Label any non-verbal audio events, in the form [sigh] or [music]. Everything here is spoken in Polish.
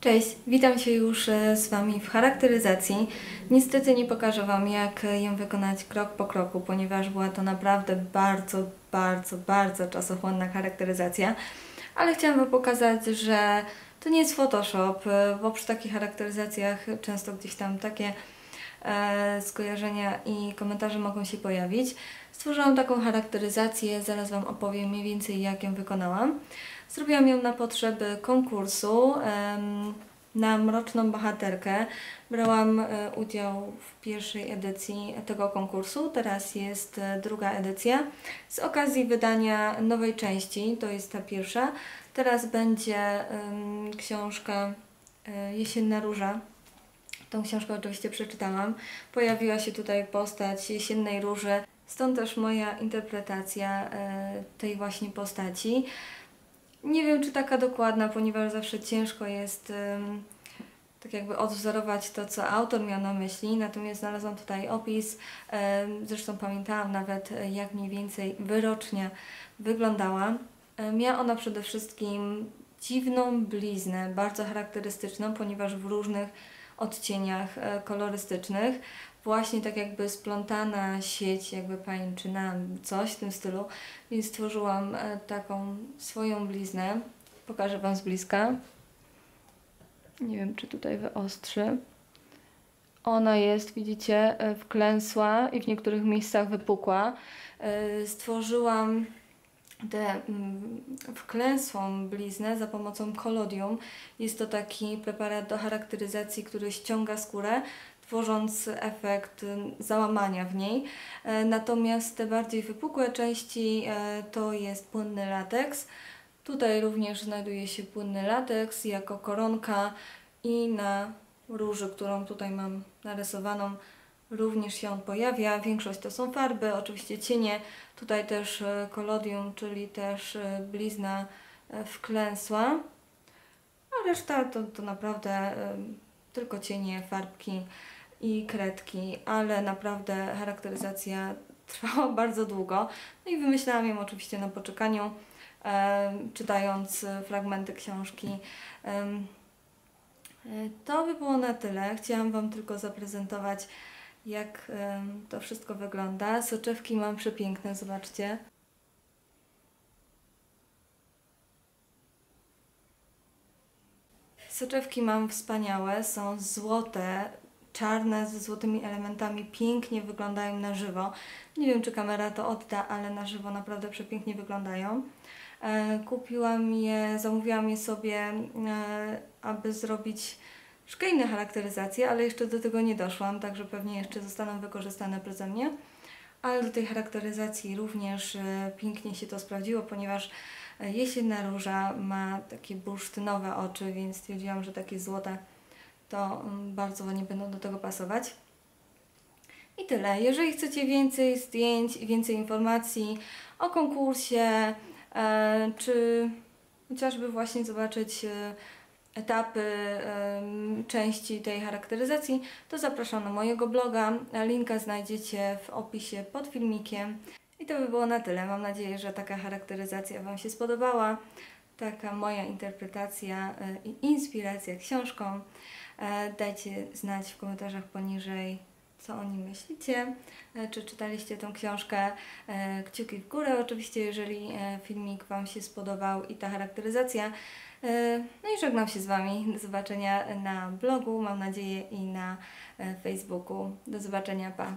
Cześć, witam się już e, z Wami w charakteryzacji. Niestety nie pokażę Wam, jak ją wykonać krok po kroku, ponieważ była to naprawdę bardzo, bardzo, bardzo czasochłonna charakteryzacja. Ale chciałam Wam pokazać, że to nie jest Photoshop, e, bo przy takich charakteryzacjach często gdzieś tam takie skojarzenia i komentarze mogą się pojawić. Stworzyłam taką charakteryzację, zaraz Wam opowiem mniej więcej jak ją wykonałam. Zrobiłam ją na potrzeby konkursu na Mroczną Bohaterkę. Brałam e, udział w pierwszej edycji tego konkursu, teraz jest e, druga edycja. Z okazji wydania nowej części, to jest ta pierwsza, teraz będzie książka e, Jesienna Róża. Tą książkę oczywiście przeczytałam. Pojawiła się tutaj postać Jesiennej Róży, stąd też moja interpretacja e, tej właśnie postaci. Nie wiem, czy taka dokładna, ponieważ zawsze ciężko jest tak jakby odwzorować to, co autor miał na myśli, natomiast znalazłam tutaj opis, em, zresztą pamiętałam nawet, e, jak mniej więcej wyrocznie wyglądała. E, Miała ona przede wszystkim dziwną bliznę, bardzo charakterystyczną, ponieważ w różnych odcieniach e, kolorystycznych, właśnie tak jakby splątana sieć, jakby pajęczyna, coś w tym stylu, więc stworzyłam e, taką swoją bliznę. Pokażę Wam z bliska. Nie wiem, czy tutaj wyostrzy. Ona jest, widzicie, e, wklęsła i w niektórych miejscach wypukła. Stworzyłam tę mm, wklęsłą bliznę za pomocą kolodium. Jest to taki preparat do charakteryzacji, który ściąga skórę, tworząc efekt y, załamania w niej. E, Natomiast te bardziej wypukłe części e, to jest płynny lateks. Tutaj również znajduje się płynny lateks jako koronka i na róży, którą tutaj mam narysowaną, również się on pojawia. Większość to są farby, oczywiście cienie. Tutaj też e, kolodium, czyli też e, blizna e, wklęsła. A reszta to, to naprawdę tylko cienie, farbki i kredki, ale naprawdę charakteryzacja [laughs] trwała bardzo długo. No i wymyślałam ją oczywiście na poczekaniu, czytając fragmenty książki. To by było na tyle. Chciałam Wam tylko zaprezentować, jak to wszystko wygląda. Soczewki mam przepiękne, zobaczcie. Soczewki mam wspaniałe, są złote, czarne ze złotymi elementami, pięknie wyglądają na żywo. Nie wiem, czy kamera to odda, ale na żywo naprawdę przepięknie wyglądają. E, kupiłam je, zamówiłam je sobie, e, aby zrobić szkejne charakteryzacje, ale jeszcze do tego nie doszłam, także pewnie jeszcze zostaną wykorzystane przeze mnie. Ale do tej charakteryzacji również e, pięknie się to sprawdziło, ponieważ e, jesienna róża ma takie bursztynowe oczy, więc stwierdziłam, że takie złote to mm, bardzo ładnie będą do tego pasować. I tyle. Jeżeli chcecie więcej zdjęć więcej informacji o konkursie, e, czy chociażby właśnie zobaczyć etapy części tej charakteryzacji, to zapraszam na mojego bloga. Linka znajdziecie w opisie pod filmikiem. I to by było na tyle. Mam nadzieję, że taka charakteryzacja Wam się spodobała. Taka moja interpretacja e, i inspiracja książką. E, Dajcie znać w komentarzach poniżej, co o nim myślicie. E, Czy czytaliście tą książkę? E, Kciuki w górę oczywiście, jeżeli e, filmik Wam się spodobał i ta charakteryzacja. No i żegnam się z Wami. Do zobaczenia na blogu, mam nadzieję, i na Facebooku. Do zobaczenia, pa!